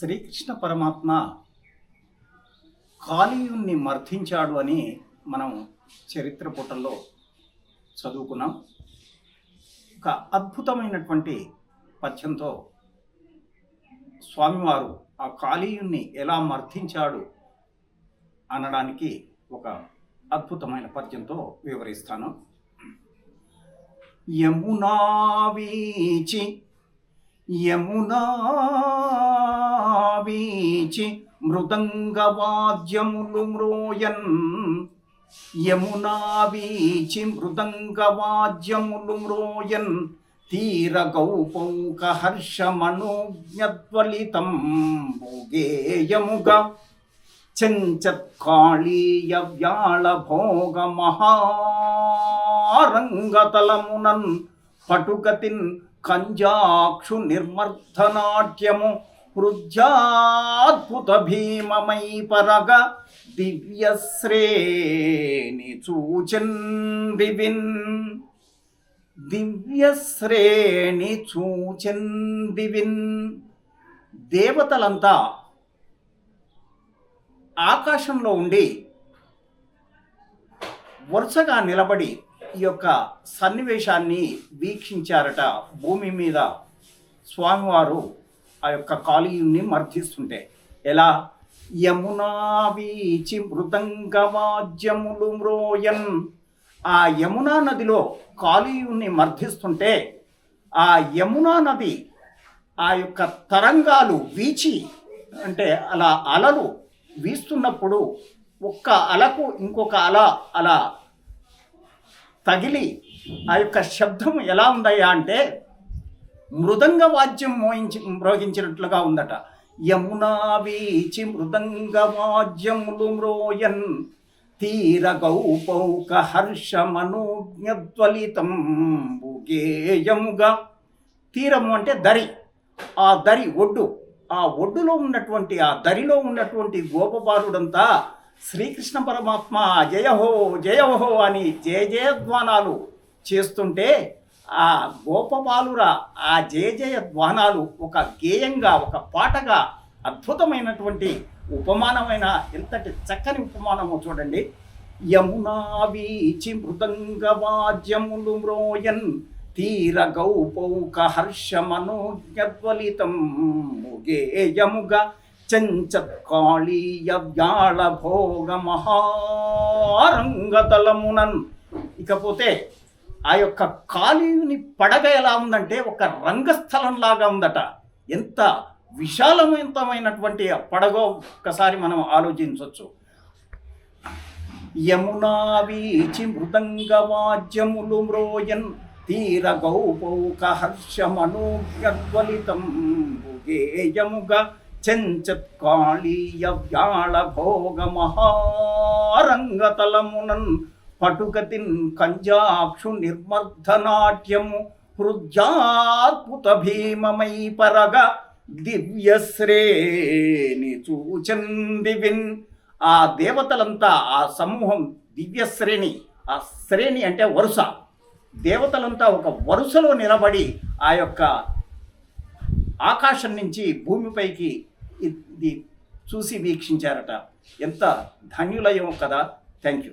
శ్రీకృష్ణ పరమాత్మ కాళీయుణ్ణి మర్థించాడు అని మనం చరిత్ర పుటల్లో చదువుకున్నాం. ఒక అద్భుతమైనటువంటి పద్యంతో స్వామివారు ఆ కాళీయుణ్ణి ఎలా మర్థించాడు అనడానికి ఒక అద్భుతమైన పద్యంతో వివరిస్తాను. యమునా వీచి యమునాబీచి మృదంగవాద్యములు మ్రోయన్. యమునాబీచి మృదంగవాద్యములు మ్రోయన్. తీర గౌపౌక హర్షమనోజ్ఞద్వలితం భోగేయముగా చెంచత్కాళీయ వ్యాళ భోగ మహారంగతలమునన్ పటుగతిన్ కంజాక్షు నిర్మర్ధనాట్యము హృద్యాద్భుత భీమమై పరగ దివ్యశ్రేణి చూచన్ దివిన్ దివ్యశ్రేణి చూచన్ దివిన్ దేవతలంతా ఆకాశంలో ఉండి వరుసగా నిలబడి ఈ యొక్క సన్నివేశాన్ని వీక్షించారట భూమి మీద స్వామివారు ఆ యొక్క కాళీయుణ్ణి మర్దిస్తుంటే. ఎలా? యమునా వీచి మృదంగవాద్యములు మ్రోయన్. ఆ యమునా నదిలో కాళీయుణ్ణి మర్దిస్తుంటే ఆ యమునా నది ఆ యొక్క తరంగాలు వీచి అంటే అలా అలలు వీస్తున్నప్పుడు ఒక్క అలకు ఇంకొక అల అలా తగిలి ఆ యొక్క శబ్దం ఎలా ఉందయ్యా అంటే మృదంగ వాద్యం మోయించి మ్రోగించినట్లుగా ఉందట. యమునా వీచి మృదంగ వాద్యములు మ్రోయన్. తీర గౌపౌక హర్ష మనోజ్ఞద్వలితం గేయముగా తీరము అంటే దరి. ఆ దరి ఒడ్డు. ఆ ఒడ్డులో ఉన్నటువంటి ఆ దరిలో ఉన్నటువంటి గోపబాలుడంతా శ్రీకృష్ణ పరమాత్మ జయహో జయహో అని జయ జయధ్వానాలు చేస్తుంటే ఆ గోపబాలుర ఆ జయ జయ ధ్వానాలు ఒక గేయంగా ఒక పాటగా అద్భుతమైనటువంటి ఉపమానమైన ఎంతటి చక్కని ఉపమానమో చూడండి. యమునా వీచి మృదంగ వాద్యములు మ్రోయన్ తీర గౌపౌక హర్ష మనోజ్ఞద్వలితం ముగేయముగా చెంచత్కాళీయ వ్యాళ భోగ మహారంగతలమునన్ ఇకపోతే ఆ యొక్క కాళీని పడగ ఎలా ఉందంటే ఒక రంగస్థలంలాగా ఉందట. ఎంత విశాలవంతమైనటువంటి ఆ ఒక్కసారి మనం ఆలోచించవచ్చు యమునా వీచి మృదంగ వాద్యములు మ్రోయన్. తీర గౌపౌక హర్షమనోజ్ఞద్వలితం గేయముగా చెంచత్కాళీయ వ్యాళ భోగ మహారంగతలమునన్ పటుగతిన్ కంజాక్షు నిర్మర్ధనాట్యము హృద్యాద్భుత భీమమై పరగ దివ్యశ్రేణి చూచన్ దివిన్ ఆ దేవతలంతా ఆ సమూహం దివ్యశ్రేణి ఆ శ్రేణి అంటే వరుస. దేవతలంతా ఒక వరుసలో నిలబడి ఆ యొక్క ఆకాశం నుంచి భూమిపైకి ఇది చూసి వీక్షించారట. ఎంత ధన్యులయం కదా. Thank you